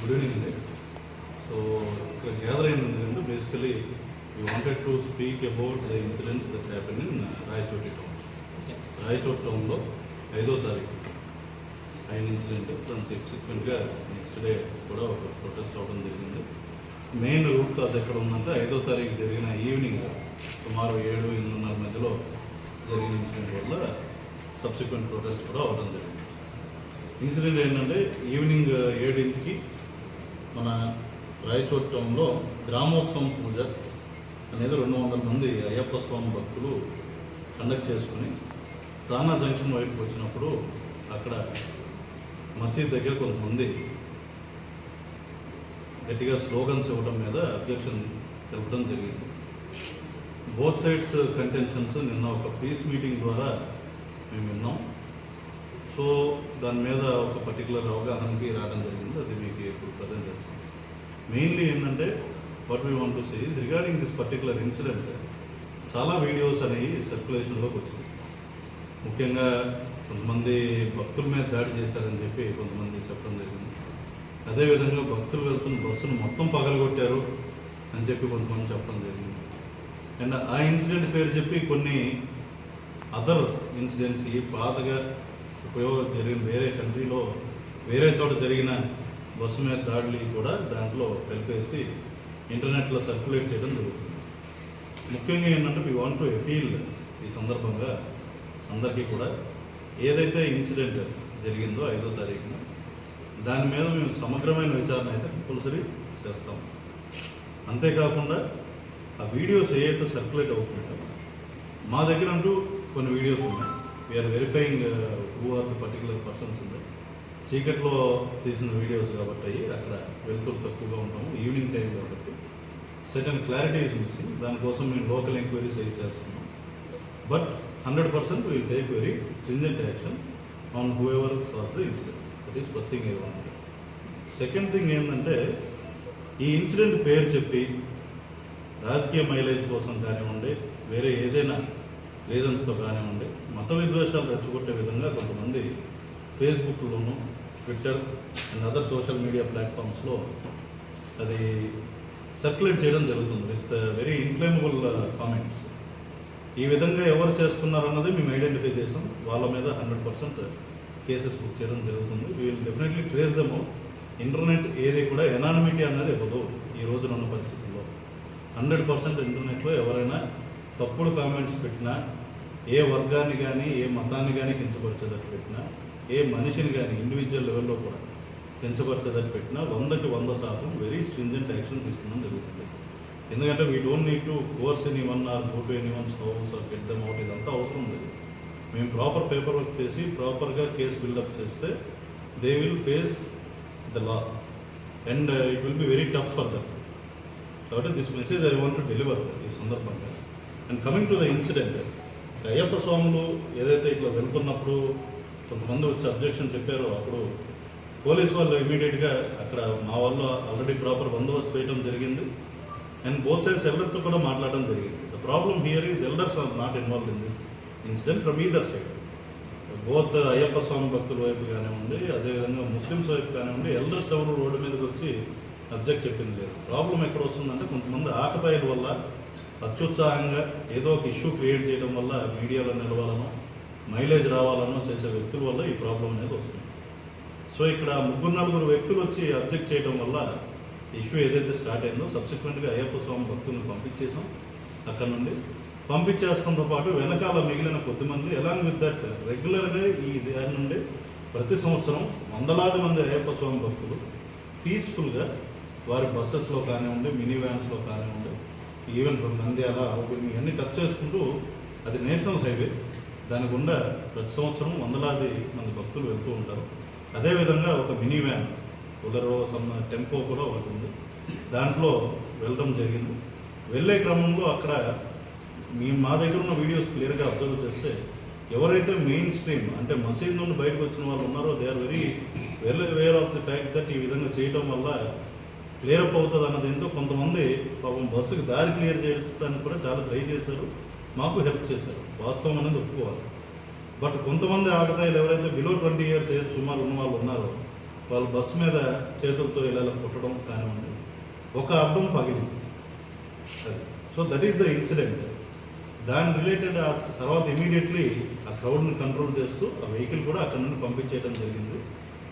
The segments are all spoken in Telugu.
గుడ్ ఈవినింగ్ అండి. సో ఇక్కడ గ్యాదర్ అయింది ఏంటంటే basically you wanted to speak about the incidents that happen in Rayachoti town Rayachoti టౌన్లో ఐదో తారీఖు అయిన ఇన్సిడెంట్ దాని సబ్సిక్వెంట్గా నెక్స్ట్ డే కూడా ఒక ప్రొటెస్ట్ అవడం జరిగింది. మెయిన్ రూట్ కాజ్ ఎక్కడ ఉందంటే ఐదో తారీఖు జరిగిన ఈవినింగ్ సుమారు ఏడు ఎనిమిదిన్నర మధ్యలో జరిగిన ఇన్సిడెంట్ వల్ల సబ్సిక్వెంట్ ప్రొటెస్ట్ కూడా అవడం జరిగింది. ఇన్సిడెంట్ ఏంటంటే ఈవినింగ్ ఏడింటికి మన రాయచోటంలో గ్రామోత్సవం పూజ అనేది రెండు వందల మంది అయ్యప్ప స్వామి భక్తులు కండక్ట్ చేసుకుని తానా జంక్షన్ వైపు వచ్చినప్పుడు అక్కడ మసీద్ దగ్గర కొంతమంది గట్టిగా స్లోగన్స్ ఇవ్వడం మీద అబ్జెక్షన్ తెలపడం జరిగింది. బోత్ సైడ్స్ కంటెన్షన్స్ నిన్న ఒక పీస్ మీటింగ్ ద్వారా మేము విన్నాం. సో దాని మీద ఒక పర్టికులర్ అవగాహనకి రావడం జరిగింది. అది మీకు ఇప్పుడు ప్రజెంట్ చేస్తుంది మెయిన్లీ ఏంటంటే what we want to say is regarding this particular incident చాలా వీడియోస్ అనేవి సర్క్యులేషన్లోకి వచ్చింది. ముఖ్యంగా కొంతమంది భక్తుల మీద దాడి చేశారని చెప్పి కొంతమంది చెప్పడం జరిగింది. అదేవిధంగా భక్తులు వెళ్తున్న బస్సును మొత్తం పగలగొట్టారు అని చెప్పి కొంతమంది చెప్పడం జరిగింది. అండ్ ఆ ఇన్సిడెంట్ పేరు చెప్పి కొన్ని అదర్ ఇన్సిడెంట్స్ ఈ పాతగా ఉపయోగం జరిగిన వేరే కంట్రీలో వేరే చోట జరిగిన బస్సు మీద దాడులు కూడా దాంట్లో కలిపేసి ఇంటర్నెట్లో సర్క్యులేట్ చేయడం జరుగుతుంది. ముఖ్యంగా ఏంటంటే వీ వాంట్ టు అపీల్ ఈ సందర్భంగా అందరికీ కూడా ఏదైతే ఇన్సిడెంట్ జరిగిందో ఐదో తారీఖున దాని మీద మేము సమగ్రమైన విచారణ అయితే కంపల్సరీ చేస్తాం. అంతేకాకుండా ఆ వీడియోస్ ఏవైతే సర్క్యులేట్ అవుతున్నాయో మా దగ్గర అంటూ కొన్ని వీడియోస్ ఉన్నాయి. We are verifying who are the particular persons ఉన్నాయి చీకట్లో తీసిన వీడియోస్ కాబట్టి అయ్యి అక్కడ వెలుతురు తక్కువగా ఉంటాము ఈవినింగ్ టైం కాబట్టి. సెకండ్ క్లారిటీ చూసి మిస్సింగ్ దానికోసం మేము లోకల్ ఎంక్వైరీస్ అయితే చేస్తున్నాం. But hundred percent will take very stringent action on whoever was the incident that is first thing ఏమన్నా సెకండ్ థింగ్ ఏంటంటే ఈ ఇన్సిడెంట్ పేరు చెప్పి రాజకీయ మైలేజ్ కోసం కానివ్వండి వేరే ఏదైనా రీజన్స్తో కానివ్వండి మత విద్వేషాలు రెచ్చగొట్టే విధంగా కొంతమంది ఫేస్బుక్లోను Twitter and other social media ప్లాట్ఫామ్స్లో అది సర్క్యులేట్ చేయడం జరుగుతుంది విత్ వెరీ ఇన్ఫ్లేమబుల్ కామెంట్స్. ఈ విధంగా ఎవరు చేస్తున్నారన్నది మేము ఐడెంటిఫై చేసాం. వాళ్ళ మీద హండ్రెడ్ పర్సెంట్ కేసెస్ బుక్ చేయడం జరుగుతుంది. We'll definitely trace them internet ఏది కూడా ఎనానిమిటీ అనేది ఇవ్వదు ఈ రోజున ఉన్న పరిస్థితుల్లో. హండ్రెడ్ పర్సెంట్ ఇంటర్నెట్లో ఎవరైనా తప్పుడు కామెంట్స్ పెట్టినా ఏ వర్గాన్ని కానీ ఏ మతాన్ని కానీ కించపరిచేటట్టు పెట్టినా ఏ మనిషిని కానీ ఇండివిజువల్ లెవెల్లో కూడా కించపరిచేటట్టు పెట్టినా వందకి వంద శాతం వెరీ స్ట్రింజెంట్ యాక్షన్ తీసుకోవడం జరుగుతుంది. ఎందుకంటే we don't need to course anyone or go to anyone's house or get them out ఇదంతా అవసరం లేదు. మేము ప్రాపర్ పేపర్ వర్క్ చేసి ప్రాపర్గా కేసు బిల్డప్ చేస్తే they will face the law and it will be very tough for that కాబట్టి this message I want to deliver ఈ సందర్భంగా. And coming to the incident Ayyappa స్వాములు ఏదైతే ఇట్లా వెళ్తున్నప్పుడు కొంతమంది వచ్చి అబ్జెక్షన్ చెప్పారో అప్పుడు పోలీస్ వాళ్ళు ఇమీడియట్గా అక్కడ మా వాళ్ళు ఆల్రెడీ ప్రాపర్ బందోబస్తు వేయడం జరిగింది. అండ్ బోత్ సైడ్స్ ఎల్డర్తో కూడా మాట్లాడడం జరిగింది. The problem here is elders are not involve in this incident from either side both Ayyappa Swami భక్తుల వైపు కానివ్వండి అదేవిధంగా ముస్లిమ్స్ వైపు కానివ్వండి ఎల్డర్స్ ఎవరు రోడ్డు మీదకి వచ్చి అబ్జెక్ట్ చెప్పింది లేదు. ప్రాబ్లం ఎక్కడ వస్తుందంటే కొంతమంది ఆకతాయిల వల్ల అత్యుత్సాహంగా ఏదో ఒక ఇష్యూ క్రియేట్ చేయడం వల్ల మీడియాలో నిలవాలనో మైలేజ్ రావాలనో చేసే వ్యక్తుల వల్ల ఈ ప్రాబ్లం అనేది వస్తుంది. సో ఇక్కడ ముగ్గురు నలుగురు వ్యక్తులు వచ్చి అబ్జెక్ట్ చేయడం వల్ల ఇష్యూ ఏదైతే స్టార్ట్ అయిందో సబ్సిక్వెంట్గా అయ్యప్ప స్వామి భక్తులను పంపించేసాం అక్కడ నుండి. పంపించేస్తంతో పాటు వెనకాల మిగిలిన కొద్దిమంది ఎలాంగ్ విత్ దట్ రెగ్యులర్గా ఈ దాని నుండి ప్రతి సంవత్సరం వందలాది మంది అయ్యప్ప స్వామి భక్తులు పీస్ఫుల్గా వారి బస్సెస్లో కానివ్వండి మినీ వ్యాన్స్లో కానివ్వండి ఈవెన్ ఫ్రమ్ నంద్యాల అవన్నీ ఇవన్నీ టచ్ చేసుకుంటూ అది నేషనల్ హైవే. దాని గుండా ప్రతి సంవత్సరం వందలాది మంది భక్తులు వెళ్తూ ఉంటారు. అదేవిధంగా ఒక మినీ వ్యాన్ ఉదరో సమ్ టెంపో కూడా ఒకటి ఉంది. దాంట్లో వెళ్ళడం జరిగింది. వెళ్ళే క్రమంలో అక్కడ మీ మా దగ్గర ఉన్న వీడియోస్ క్లియర్గా అబ్జర్వ్ చేస్తే ఎవరైతే మెయిన్ స్ట్రీమ్ అంటే మసీద్ నుండి బయటకు వచ్చిన వాళ్ళు ఉన్నారో they are very well aware of the fact that ఈ విధంగా చేయడం వల్ల క్లియర్ అవుతుంది అన్నది ఏంటో కొంతమంది పాపం బస్సుకి దారి క్లియర్ చేయడానికి కూడా చాలా ట్రై చేశారు. మాకు హెల్ప్ చేశారు. వాస్తవం అనేది ఒప్పుకోవాలి. బట్ కొంతమంది ఆకతాయిలు ఎవరైతే బిలో ట్వంటీ ఇయర్స్ ఏజ్ సుమారు ఉన్న వాళ్ళు ఉన్నారో వాళ్ళు బస్సు మీద చేతులతో ఇలా కుట్టడం కొట్టడం కానివ్వండి ఒక అర్థం పగిలింది. So that is the incident దాని రిలేటెడ్ ఆ తర్వాత ఇమీడియట్లీ ఆ క్రౌడ్ని కంట్రోల్ చేస్తూ ఆ వెహికల్ కూడా అక్కడ నుండి పంపించేయడం జరిగింది.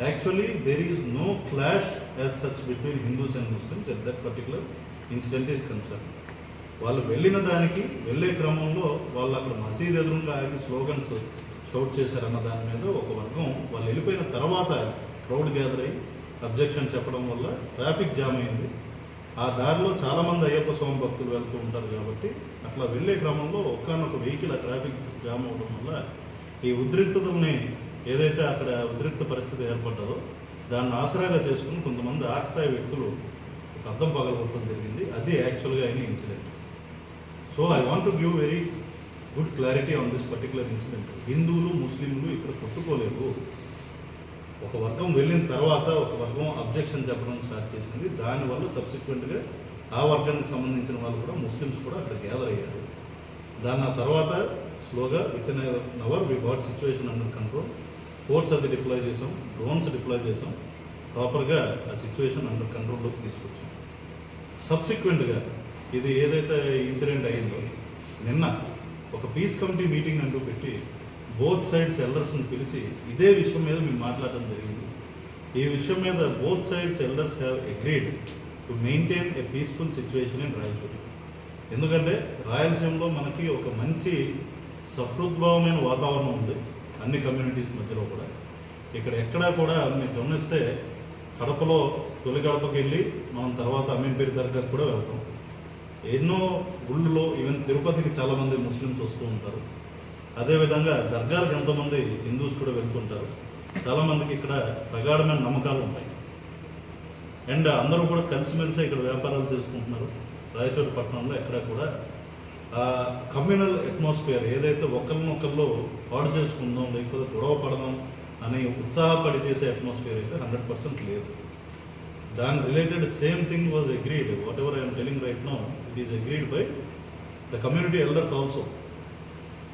Actually there is no clash as such between Hindus and Muslims at that particular incident is concern వాళ్ళు వెళ్ళిన దానికి వెళ్ళే క్రమంలో వాళ్ళు అక్కడ మసీద్ ఎదురుగా ఆగి స్లోగన్స్ షౌట్ చేశారన్న దాని మీద ఒక వర్గం వాళ్ళు వెళ్ళిపోయిన తర్వాత క్రౌడ్ గ్యాదర్ అయ్యి అబ్జెక్షన్ చెప్పడం వల్ల ట్రాఫిక్ జామ్ అయింది. ఆ దారిలో చాలామంది అయ్యప్ప స్వామి భక్తులు వెళ్తూ ఉంటారు కాబట్టి అట్లా వెళ్ళే క్రమంలో ఒక్కనొక వెహికల్ ఆ ట్రాఫిక్ జామ్ అవడం వల్ల ఈ ఉద్రిక్తతని ఏదైతే అక్కడ ఉద్రిక్త పరిస్థితి ఏర్పడ్డదో దాన్ని ఆసరాగా చేసుకుని కొంతమంది ఆకతాయి వ్యక్తులు ఒక అద్దం పగలగొట్టడం జరిగింది. అది యాక్చువల్గా అయిన incident. So I want to give very good clarity on this particular incident హిందువులు ముస్లింలు ఇక్కడ కొట్టుకోలేవు ఒక వర్గం వెళ్ళిన తర్వాత ఒక వర్గం అబ్జెక్షన్ చెప్పడం స్టార్ట్ చేసింది. దానివల్ల సబ్సిక్వెంట్గా ఆ వర్గానికి సంబంధించిన వాళ్ళు కూడా ముస్లిమ్స్ కూడా అక్కడ గ్యాదర్ అయ్యారు. దాని ఆ తర్వాత స్లోగా within hour we got situation under control force అది డిప్లాయ్ చేసాం డ్రోన్స్ డిప్లాయ్ చేసాం ప్రాపర్గా ఆ సిచ్యువేషన్ అండర్ కంట్రోల్లోకి తీసుకొచ్చాం. సబ్సిక్వెంట్గా ఇది ఏదైతే ఇన్సిడెంట్ అయిందో నిన్న ఒక పీస్ కమిటీ మీటింగ్ అంటూ పెట్టి బోత్ సైడ్స్ ఎల్డర్స్ని పిలిచి ఇదే విషయం మీద మేము మాట్లాడడం జరిగింది. ఈ విషయం మీద both sides elders have agreed to maintain a peaceful situation in Rayalaseema ఎందుకంటే రాయలసీమలో మనకి ఒక మంచి సహృద్భావమైన వాతావరణం ఉంది. అన్ని కమ్యూనిటీస్ మధ్యలో కూడా. ఇక్కడ ఎక్కడా కూడా మీరు గమనిస్తే కడపలో తొలి గడపకి వెళ్ళి మనం తర్వాత అమీన్పేరి దగ్గరకు కూడా వెళ్తాం. ఎన్నో గుళ్ళలో ఈవెన్ తిరుపతికి చాలామంది ముస్లిమ్స్ వస్తూ ఉంటారు. అదేవిధంగా దర్గాలకు ఎంతోమంది హిందూస్ కూడా వెళ్తుంటారు. చాలామందికి ఇక్కడ ప్రగాఢమైన నమ్మకాలు ఉంటాయి. అండ్ అందరూ కూడా కలిసిమెలిసి ఇక్కడ వ్యాపారాలు చేసుకుంటున్నారు. రాయచోటి పట్టణంలో ఎక్కడ కూడా కమ్యూనల్ అట్మాస్ఫియర్ ఏదైతే ఒకరినొకళ్ళు పాడు చేసుకుందాం లేకపోతే గొడవ పడదాం అని ఉత్సాహపడి చేసే అట్మాస్ఫియర్ అయితే హండ్రెడ్ పర్సెంట్ లేదు. దాని related same thing was agreed. Whatever I'm telling right no it is agreed by the community elders also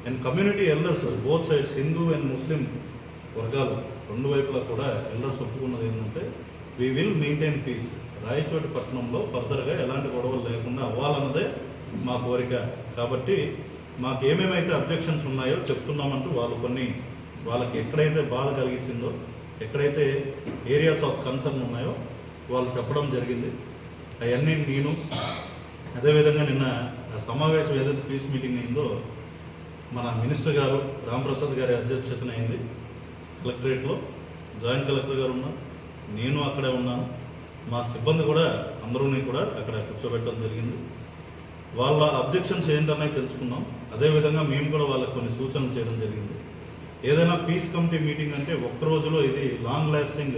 and community elders both sides Hindu and Muslim వర్గాలు రెండు వైపులా కూడా ఎల్డర్స్ ఒప్పుకున్నది ఏంటంటే we will maintain peace Rayachoti పట్టణంలో ఫర్దర్గా ఎలాంటి గొడవలు లేకుండా అవ్వాలన్నదే మా కోరిక. కాబట్టి మాకు ఏమేమైతే అబ్జెక్షన్స్ ఉన్నాయో చెప్తున్నామంటూ వాళ్ళు కొన్ని వాళ్ళకి ఎక్కడైతే బాధ కలిగించిందో ఎక్కడైతే ఏరియాస్ ఆఫ్ కన్సర్న్ ఉన్నాయో వాళ్ళు చెప్పడం జరిగింది. అవన్నీ నేను అదేవిధంగా నిన్న ఆ సమావేశం ఏదైతే పీస్ మీటింగ్ అయిందో మన మినిస్టర్ గారు రాంప్రసాద్ గారి అధ్యక్షతన అయింది కలెక్టరేట్లో. జాయింట్ కలెక్టర్ గారు ఉన్నారు. నేను అక్కడే ఉన్నాను. మా సిబ్బంది కూడా అందరూని కూడా అక్కడ కూర్చోబెట్టడం జరిగింది. వాళ్ళ అబ్జెక్షన్స్ ఏంటనేది తెలుసుకున్నాం అదేవిధంగా మేము కూడా వాళ్ళకి కొన్ని సూచనలు చేయడం జరిగింది. ఏదైనా పీస్ కమిటీ మీటింగ్ అంటే ఒక్క రోజులో ఇది లాంగ్ లాస్టింగ్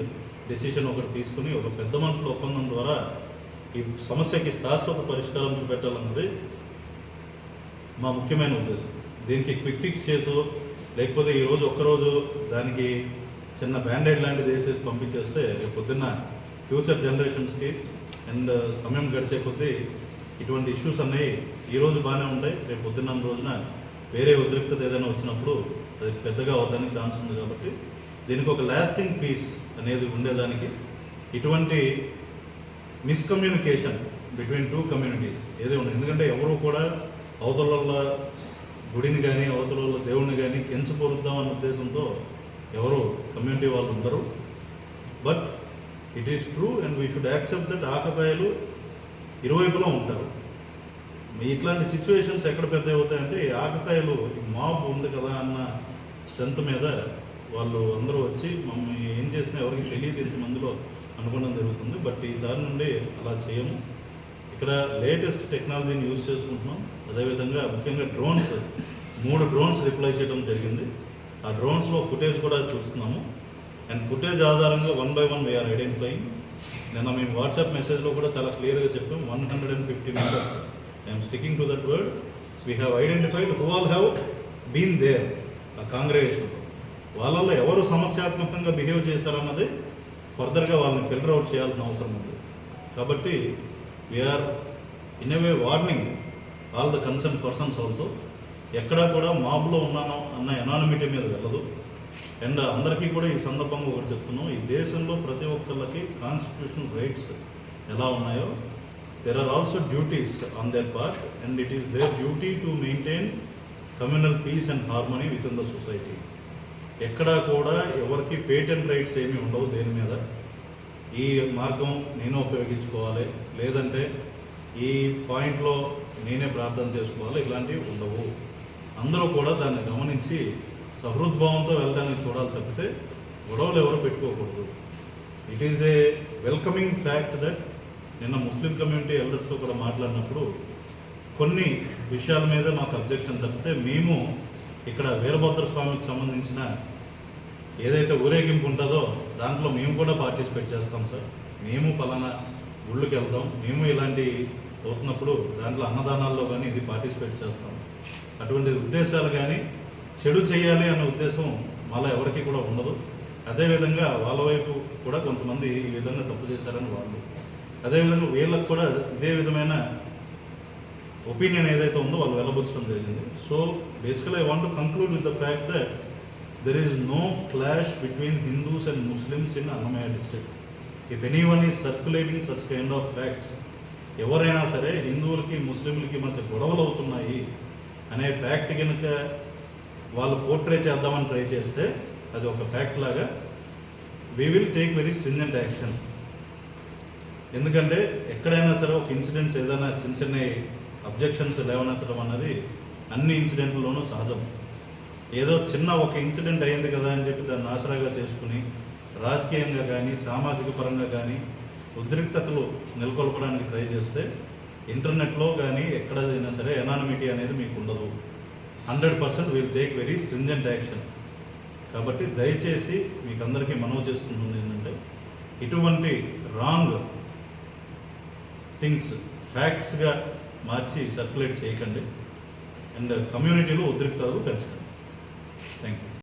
డెసిషన్ ఒకటి తీసుకుని ఒక పెద్ద మనుషుల ఒప్పందం ద్వారా ఈ సమస్యకి శాశ్వత పరిష్కారం చూపెట్టాలన్నది మా ముఖ్యమైన ఉద్దేశం. దీనికి క్విక్ ఫిక్స్ చేసు లేకపోతే ఈరోజు ఒక్కరోజు దానికి చిన్న బ్యాండేడ్ లాంటిది వేసేసి పంపించేస్తే రేపు పొద్దున్న ఫ్యూచర్ జనరేషన్స్కి అండ్ సమయం గడిచే కొద్దీ ఇటువంటి ఇష్యూస్ అనేవి ఈరోజు బాగానే ఉంటాయి. రేపు పొద్దున్న రోజున వేరే ఉద్రిక్తత ఏదైనా వచ్చినప్పుడు అది పెద్దగా అవడానికి ఛాన్స్ ఉంది కాబట్టి దీనికి ఒక లాస్టింగ్ పీస్ అనేది ఉండేదానికి ఇటువంటి మిస్కమ్యూనికేషన్ బిట్వీన్ టూ కమ్యూనిటీస్ ఏదో ఉండదు. ఎందుకంటే ఎవరు కూడా అవతల గుడిని కానీ అవతల దేవుడిని కానీ కించపరుద్దాం అనే ఉద్దేశంతో ఎవరు కమ్యూనిటీ వాళ్ళు ఉండరు. But it is true and we should accept that ఆకతాయిలు ఇరువైపులా ఉంటారు. ఇట్లాంటి సిచ్యువేషన్స్ ఎక్కడ పెద్ద అవుతాయంటే ఆకతాయిలు మాపు మాబ్ ఉంది కదా అన్న స్ట్రెంత్ మీద వాళ్ళు అందరూ వచ్చి మమ్మల్ని ఏం చేసినా ఎవరికి తెలియదు ఇంతమందిలో అనుకోవడం జరుగుతుంది. బట్ ఈసారి నుండి అలా చేయము. ఇక్కడ లేటెస్ట్ టెక్నాలజీని యూజ్ చేసుకుంటున్నాం. అదేవిధంగా ముఖ్యంగా డ్రోన్స్ మూడు డ్రోన్స్ రిప్లై చేయడం జరిగింది. ఆ డ్రోన్స్లో ఫుటేజ్ కూడా చూస్తున్నాము. అండ్ ఫుటేజ్ ఆధారంగా one by one we are identifying నిన్న మేము వాట్సాప్ మెసేజ్లో కూడా చాలా క్లియర్గా చెప్పాం. One hundred and fifty members I'm sticking to that word we have identified who all have been there ఆ కాంగ్రిగేషన్లో వాళ్ళల్లో ఎవరు సమస్యాత్మకంగా బిహేవ్ చేశారన్నది ఫర్దర్గా వాళ్ళని ఫిల్టర్ అవుట్ చేయాల్సిన అవసరం ఉంది. కాబట్టి we are in a way warning all the concern persons also ఎక్కడా కూడా మాబ్లో ఉన్నాను అన్న ఎనానమిటీ మీద వెళ్ళదు. అండ్ అందరికీ కూడా ఈ సందర్భంగా ఒకటి చెప్తున్నాం ఈ దేశంలో ప్రతి ఒక్కళ్ళకి కాన్స్టిట్యూషనల్ రైట్స్ ఎలా ఉన్నాయో there are also duties on their part and it is their duty to maintain communal peace and harmony within the society ఎక్కడా కూడా ఎవరికి పేటెంట్ రైట్స్ ఏమీ ఉండవు దేని మీద. ఈ మార్గం నేను ఉపయోగించుకోవాలి లేదంటే ఈ పాయింట్లో నేనే ప్రార్థన చేసుకోవాలి ఇలాంటివి ఉండవు. అందరూ కూడా దాన్ని గమనించి సహృద్భావంతో వెళ్ళడానికి చూడాలి తప్పితే గొడవలు ఎవరు పెట్టుకోకూడదు. It is a welcoming fact that నిన్న ముస్లిం కమ్యూనిటీ ఎల్డర్స్తో కూడా మాట్లాడినప్పుడు కొన్ని విషయాల మీద మాకు అబ్జెక్షన్ తప్పితే మేము ఇక్కడ వీరభద్ర స్వామికి సంబంధించిన ఏదైతే ఊరేగింపు ఉంటుందో దాంట్లో మేము కూడా పార్టిసిపేట్ చేస్తాం సార్. మేము పలానా ఊళ్ళకి వెళ్తాం. మేము ఇలాంటి అవుతున్నప్పుడు దాంట్లో అన్నదానాల్లో కానీ ఇది పార్టిసిపేట్ చేస్తాం. అటువంటి ఉద్దేశాలు కానీ చెడు చేయాలి అనే ఉద్దేశం మళ్ళీ ఎవరికి కూడా ఉండదు. అదేవిధంగా వాళ్ళ వైపు కూడా కొంతమంది ఈ విధంగా తప్పు చేశారని వాళ్ళు. అదేవిధంగా వీళ్ళకి కూడా ఇదే విధమైన ఒపీనియన్ ఏదైతే ఉందో వాళ్ళు వెళ్ళబుచ్చడం జరిగింది. So basically I want to conclude with the fact that there is no clash between Hindus and Muslims in Annamayya district if anyone is circulating such kind of facts ఎవరైనా సరే హిందువులకి ముస్లింలకి మధ్య గొడవలు అవుతున్నాయి అనే ఫ్యాక్ట్ కనుక వాళ్ళు పోర్ట్రే చేద్దామని ట్రై చేస్తే అది ఒక ఫ్యాక్ట్ లాగా we will take very stringent action ఎందుకంటే ఎక్కడైనా సరే ఒక ఇన్సిడెంట్స్ ఏదైనా చిన్న చిన్న అబ్జెక్షన్స్ లేవనెత్తడం అన్నది అన్ని ఇన్సిడెంట్లలోనూ సహజం. ఏదో చిన్న ఒక ఇన్సిడెంట్ అయింది కదా అని చెప్పి దాన్ని ఆసరాగా చేసుకుని రాజకీయంగా కానీ సామాజిక పరంగా కానీ ఉద్రిక్తతలు నెలకొల్పడానికి ట్రై చేస్తే ఇంటర్నెట్లో కానీ ఎక్కడైనా సరే ఎనానమిటీ అనేది మీకు ఉండదు. Hundred percent will take very stringent action. కాబట్టి దయచేసి మీకు అందరికీ మనవి చేసుకుంటుంది ఏంటంటే ఇటువంటి రాంగ్ థింగ్స్ ఫ్యాక్ట్స్గా మార్చి సర్క్యులేట్ చేయకండి. అండ్ కమ్యూనిటీలో ఉద్రిక్తాలు పెంచకండి. Thank you